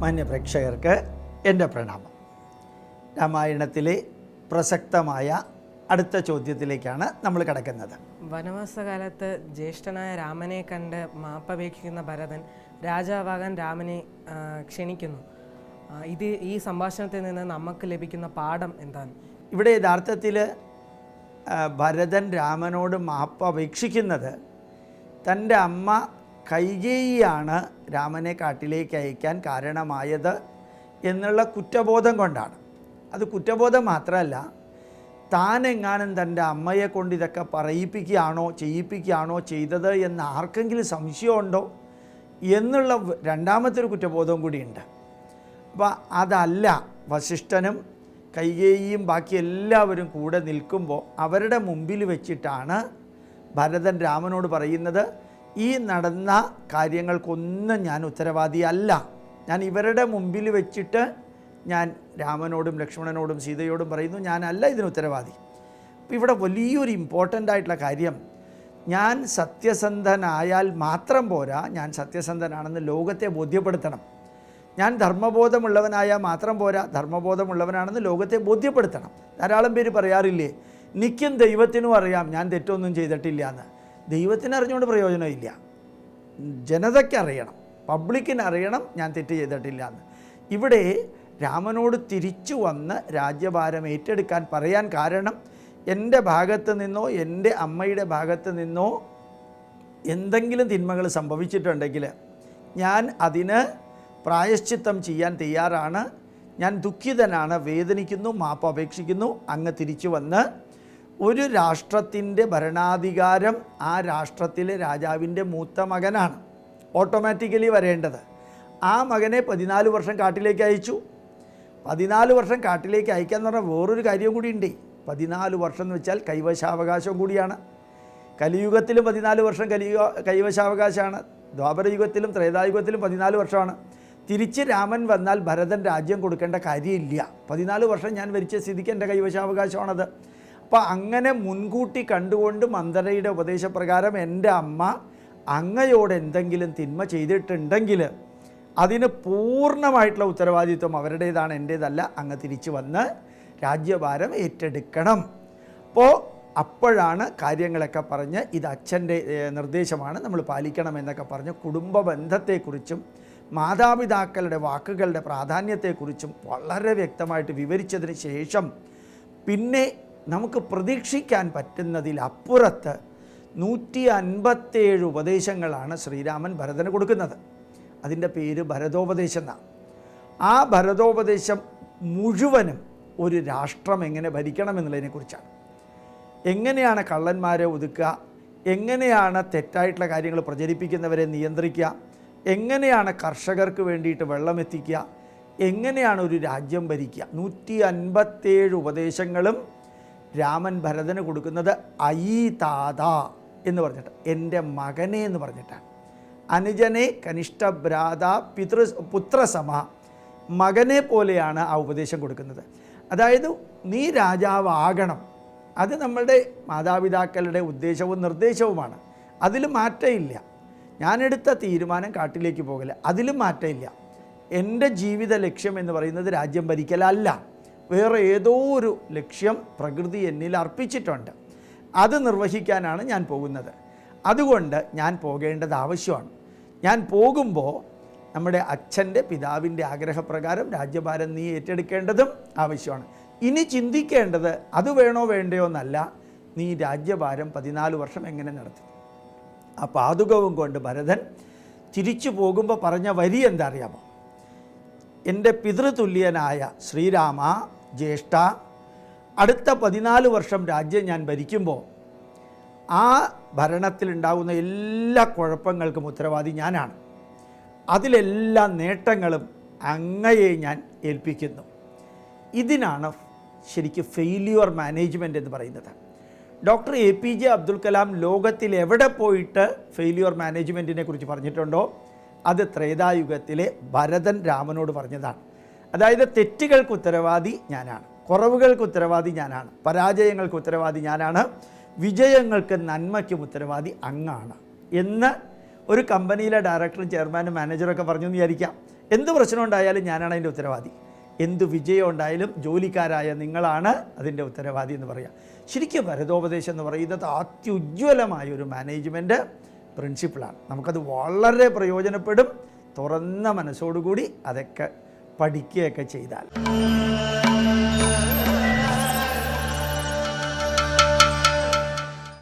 മാന്യപ്രേക്ഷകർക്ക് എന്റെ പ്രണാമം. രാമായണത്തിലെ പ്രസക്തമായ അടുത്ത ചോദ്യത്തിലേക്കാണ് നമ്മൾ കിടക്കുന്നത്. വനവാസകാലത്ത് ജ്യേഷ്ഠനായ രാമനെ കണ്ട് മാപ്പപേക്ഷിക്കുന്ന ഭരതൻ രാജാവാകാൻ രാമനെ ക്ഷണിക്കുന്നു. ഇത് ഈ സംഭാഷണത്തിൽ നിന്ന് നമുക്ക് ലഭിക്കുന്ന പാഠം എന്താണ്? ഇവിടെ യഥാർത്ഥത്തിൽ ഭരതൻ രാമനോട് മാപ്പ് അപേക്ഷിക്കുന്നത് തന്റെ അമ്മ കൈകേയിയാണ് രാമനെ കാട്ടിലേക്ക് അയക്കാൻ കാരണമായത് എന്നുള്ള കുറ്റബോധം കൊണ്ടാണ്. അത് കുറ്റബോധം മാത്രമല്ല താൻ എങ്ങാനും തന്റെ അമ്മയെ കൊണ്ട് ഇതൊക്കെ പറയിപ്പിക്കുകയാണോ ചെയ്യിപ്പിക്കുകയാണോ ചെയ്തത് എന്ന് ആർക്കെങ്കിലും സംശയമുണ്ടോ എന്നുള്ള രണ്ടാമത്തൊരു കുറ്റബോധവും കൂടിയുണ്ട്. അപ്പോൾ അതല്ല വശിഷ്ഠനും കൈകേയിയും ബാക്കി എല്ലാവരും കൂടെ നിൽക്കുമ്പോൾ അവരുടെ മുമ്പിൽ വെച്ചിട്ടാണ് ഭരതൻ രാമനോട് പറയുന്നത് ഈ നടന്ന കാര്യങ്ങൾക്കൊന്നും ഞാൻ ഉത്തരവാദിയല്ല. ഞാൻ ഇവരുടെ മുമ്പിൽ വെച്ചിട്ട് ഞാൻ രാമനോടും ലക്ഷ്മണനോടും സീതയോടും പറയുന്നു ഞാനല്ല ഇതിന് ഉത്തരവാദി. അപ്പം ഇവിടെ വലിയൊരു ഇമ്പോർട്ടന്റ് ആയിട്ടുള്ള കാര്യം ഞാൻ സത്യസന്ധനായാൽ മാത്രം പോരാ ഞാൻ സത്യസന്ധനാണെന്ന് ലോകത്തെ ബോധ്യപ്പെടുത്തണം. ഞാൻ ധർമ്മബോധമുള്ളവനായാൽ മാത്രം പോരാ ധർമ്മബോധമുള്ളവനാണെന്ന് ലോകത്തെ ബോധ്യപ്പെടുത്തണം. ധാരാളം പേര് പറയാറില്ലേ നിൽക്കും ദൈവത്തിനും അറിയാം ഞാൻ തെറ്റൊന്നും ചെയ്തിട്ടില്ല എന്ന്. ദൈവത്തിന് അറിഞ്ഞുകൊണ്ട് പ്രയോജനമില്ല. ജനതയ്ക്ക് അറിയണം പബ്ലിക്കിന് അറിയണം ഞാൻ തെറ്റ് ചെയ്തിട്ടില്ല എന്ന് ഇവിടെ രാമനോട് തിരിച്ചു വന്ന് രാജ്യഭാരം ഏറ്റെടുക്കാൻ പറയാൻ കാരണം എന്റെ ഭാഗത്ത് നിന്നോ എന്റെ അമ്മയുടെ ഭാഗത്ത് നിന്നോ എന്തെങ്കിലും തിന്മകൾ സംഭവിച്ചിട്ടുണ്ടെങ്കിൽ ഞാൻ അതിന് പ്രായശ്ചിത്തം ചെയ്യാൻ തയ്യാറാണ്. ഞാൻ ദുഃഖിതനാണ്. വേദനിക്കുന്നു. മാപ്പ് അപേക്ഷിക്കുന്നു. അങ്ങ് തിരിച്ചു വന്ന് ഒരു രാഷ്ട്രത്തിന്റെ ഭരണാധികാരം ആ രാഷ്ട്രത്തിലെ രാജാവിന്റെ മൂത്ത മകനാണ്. ഓട്ടോമാറ്റിക്കലി വരേണ്ടത്. ആ മകനെ പതിനാല് വർഷം കാട്ടിലേക്ക് അയച്ചു. പതിനാല് വർഷം കാട്ടിലേക്ക് അയക്കാന്ന് പറഞ്ഞാൽ വേറൊരു കാര്യം കൂടി ഉണ്ട് പതിനാല് വർഷം എന്ന് വെച്ചാൽ കൈവശാവകാശം കൂടിയാണ്. കലിയുഗത്തിലും പതിനാല് വർഷം കലിയുഗ കൈവശാവകാശമാണ്. ദ്വാപരയുഗത്തിലും ത്രേതായുഗത്തിലും പതിനാല് വർഷമാണ്. തിരിച്ച് രാമൻ വന്നാൽ ഭരതൻ രാജ്യം കൊടുക്കേണ്ട കാര്യമില്ല. പതിനാല് വർഷം ഞാൻ ഭരിച്ച സ്ഥിതിക്ക് എന്റെ കൈവശാവകാശമാണത്. അപ്പോൾ അങ്ങനെ മുൻകൂട്ടി കണ്ടുകൊണ്ട് മന്ദരയുടെ ഉപദേശപ്രകാരം എന്റെ അമ്മ അങ്ങയോട് എന്തെങ്കിലും തിന്മ ചെയ്തിട്ടുണ്ടെങ്കിൽ അതിന് പൂർണമായിട്ടുള്ള ഉത്തരവാദിത്വം അവരുടേതാണ് എന്റേതല്ല. അങ്ങ് തിരിച്ചു വന്ന് രാജ്യഭാരം ഏറ്റെടുക്കണം. അപ്പോൾ അപ്പോഴാണ് കാര്യങ്ങളൊക്കെ പറഞ്ഞ് ഇത് അച്ഛന്റെ നിർദ്ദേശമാണ്. നമ്മൾ പാലിക്കണം എന്നൊക്കെ പറഞ്ഞ് കുടുംബ ബന്ധത്തെക്കുറിച്ചും മാതാപിതാക്കളുടെ വാക്കുകളുടെ പ്രാധാന്യത്തെക്കുറിച്ചും വളരെ വ്യക്തമായിട്ട് വിവരിച്ചതിന് ശേഷം പിന്നെ നമുക്ക് പ്രതീക്ഷിക്കാൻ പറ്റുന്നതിലപ്പുറത്ത് നൂറ്റി അൻപത്തേഴ് ഉപദേശങ്ങളാണ് ശ്രീരാമൻ ഭരതന് കൊടുക്കുന്നത്. അതിന്റെ പേര് ഭരതോപദേശം എന്നാണ്. ആ ഭരതോപദേശം മുഴുവനും ഒരു രാഷ്ട്രം എങ്ങനെ ഭരിക്കണം എന്നുള്ളതിനെക്കുറിച്ചാണ് എങ്ങനെയാണ് കള്ളന്മാരെ ഒതുക്കുക? എങ്ങനെയാണ് തെറ്റായിട്ടുള്ള കാര്യങ്ങൾ പ്രചരിപ്പിക്കുന്നവരെ നിയന്ത്രിക്കുക? എങ്ങനെയാണ് കർഷകർക്ക് വേണ്ടിയിട്ട് വെള്ളം എത്തിക്കുക എങ്ങനെയാണ് ഒരു രാജ്യം ഭരിക്കുക? നൂറ്റി അൻപത്തേഴ് ഉപദേശങ്ങളും രാമൻ ഭരതന് കൊടുക്കുന്നത് അയി താത എന്ന് പറഞ്ഞിട്ട് എന്റെ മകനെ എന്ന് പറഞ്ഞിട്ടാണ്. അനുജനെ കനിഷ്ഠ ഭ്രാത പിതൃ പുത്രസമ മകനെ പോലെയാണ് ആ ഉപദേശം കൊടുക്കുന്നത്. അതായത് നീ രാജാവാകണം. അത് നമ്മളുടെ മാതാപിതാക്കളുടെ ഉദ്ദേശവും നിർദ്ദേശവുമാണ്. അതിൽ മാറ്റമില്ല. ഞാനെടുത്ത തീരുമാനം കാട്ടിലേക്ക് പോകില്ല. അതിലും മാറ്റമില്ല. എന്റെ ജീവിത ലക്ഷ്യം എന്ന് പറയുന്നത് രാജ്യം ഭരിക്കലല്ല. വേറെ ഏതോ ഒരു ലക്ഷ്യം പ്രകൃതി എന്നിൽ അർപ്പിച്ചിട്ടുണ്ട്. അത് നിർവഹിക്കാനാണ് ഞാൻ പോകുന്നത്. അതുകൊണ്ട് ഞാൻ പോകേണ്ടത് ആവശ്യമാണ്. ഞാൻ പോകുമ്പോൾ നമ്മുടെ അച്ഛന്റെ പിതാവിന്റെ ആഗ്രഹപ്രകാരം രാജ്യഭാരം നീ ഏറ്റെടുക്കേണ്ടതും ആവശ്യമാണ്. ഇനി ചിന്തിക്കേണ്ടത് അത് വേണോ വേണ്ടയോ എന്നല്ല നീ രാജ്യഭാരം പതിനാല് വർഷം എങ്ങനെ നടത്തി? ആ പാതുകവും കൊണ്ട് ഭരതൻ തിരിച്ചു പോകുമ്പോൾ പറഞ്ഞ വരി എന്താ അറിയാമോ? എന്റെ പിതൃതുല്യനായ ശ്രീരാമ ജ്യേഷ്ഠ അടുത്ത പതിനാല് വർഷം രാജ്യം ഞാൻ ഭരിക്കുമ്പോൾ ആ ഭരണത്തിലുണ്ടാകുന്ന എല്ലാ കുഴപ്പങ്ങൾക്കും ഉത്തരവാദി ഞാനാണ്. അതിലെല്ലാ നേട്ടങ്ങളും അങ്ങയെ ഞാൻ ഏൽപ്പിക്കുന്നു. ഇതിനാണ് ശരിക്കും ഫെയിലിയർ മാനേജ്മെന്റ് എന്ന് പറയുന്നത്. Doctor A P J Abdul Kalam ലോകത്തിൽ എവിടെ പോയിട്ട് ഫെയിലിയർ മാനേജ്മെന്റിനെ കുറിച്ച് പറഞ്ഞിട്ടുണ്ടോ? അത് ത്രേതായുഗത്തിലെ ഭരതൻ രാമനോട് പറഞ്ഞതാണ്. അതായത് തെറ്റുകൾക്ക് ഉത്തരവാദി ഞാനാണ്. കുറവുകൾക്ക് ഉത്തരവാദി ഞാനാണ്. പരാജയങ്ങൾക്ക് ഉത്തരവാദി ഞാനാണ്. വിജയങ്ങൾക്ക് നന്മയ്ക്കും ഉത്തരവാദി അങ്ങാണ് എന്ന് ഒരു കമ്പനിയിലെ ഡയറക്ടറും ചെയർമാനും മാനേജറൊക്കെ പറഞ്ഞു എന്ന് വിചാരിക്കാം. എന്ത് പ്രശ്നം ഉണ്ടായാലും ഞാനാണ് അതിന്റെ ഉത്തരവാദി. എന്ത് വിജയം ഉണ്ടായാലും ജോലിക്കാരായ നിങ്ങളാണ് അതിന്റെ ഉത്തരവാദി എന്ന് പറയാം. ശരിക്കും ഭരതോപദേശം എന്ന് പറയുന്നത് അത്യുജ്വലമായ ഒരു മാനേജ്മെന്റ് പ്രിൻസിപ്പിളാണ് നമുക്കത് വളരെ പ്രയോജനപ്പെടും. തുറന്ന മനസ്സോടുകൂടി അതൊക്കെ പഠിക്കുകയൊക്കെ ചെയ്താൽ